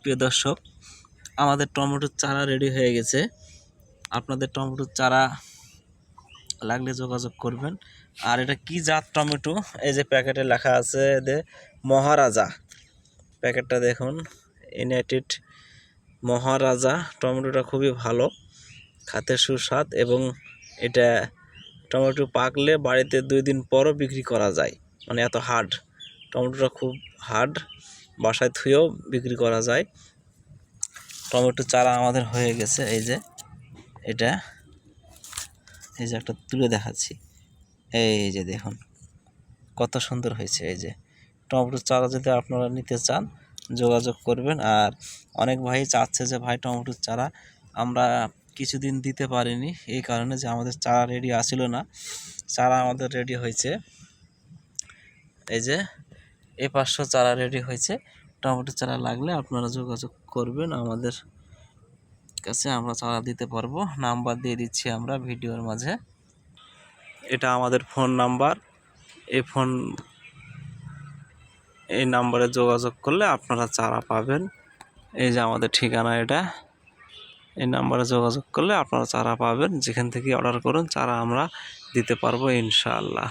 প্রিয় দর্শক, আমাদের টমেটোর চারা রেডি হয়ে গেছে। আপনাদের টমেটোর চারা লাগলে যোগাযোগ করবেন। আর এটা কি জাত টমেটো? এই যে প্যাকেটে লেখা আছে যে মহারাজা। প্যাকেটটা দেখুন ইউনাইটেড মহারাজা। টমেটোটা খুবই ভালো, খাতে সুস্বাদ এবং এটা টমেটো পাকলে বাড়িতে দুই দিন পরও বিক্রি করা যায়। মানে এত হার্ড টমেটোটা খুব হার্ড বাসায় থুয়েও বিক্রি করা যায়। টমেটো চারা আমাদের হয়ে গেছে, এই যে। এটা, এই যে একটা তুলে দেখাচ্ছি। এই যে দেখুন, কত সুন্দর হয়েছে এই যে। টমেটো চারা যদি আপনারা নিতে চান, যোগাযোগ করবেন। আর অনেক ভাই চাচ্ছে যে, ভাই টমেটোর চারা আমরা কিছুদিন দিতে পারিনি। এই কারণে যে আমাদের চারা রেডি আসিল না। চারা আমাদের রেডি হয়েছে। এই যে এ পাঁচশো চারা রেডি হয়েছে। টমেটো চারা লাগলে আপনারা যোগাযোগ করবেন, আমাদের কাছে আমরা চারা দিতে পারব। নাম্বার দিয়ে দিচ্ছি আমরা ভিডিওর মাঝে। এটা আমাদের ফোন নাম্বার। এই ফোন, এই নাম্বারে যোগাযোগ করলে আপনারা চারা পাবেন। এই যে আমাদের ঠিকানা এটা। এই নাম্বারে যোগাযোগ করলে আপনারা চারা পাবেন। যেখান থেকে অর্ডার করুন, চারা আমরা দিতে পারব ইনশাআল্লাহ।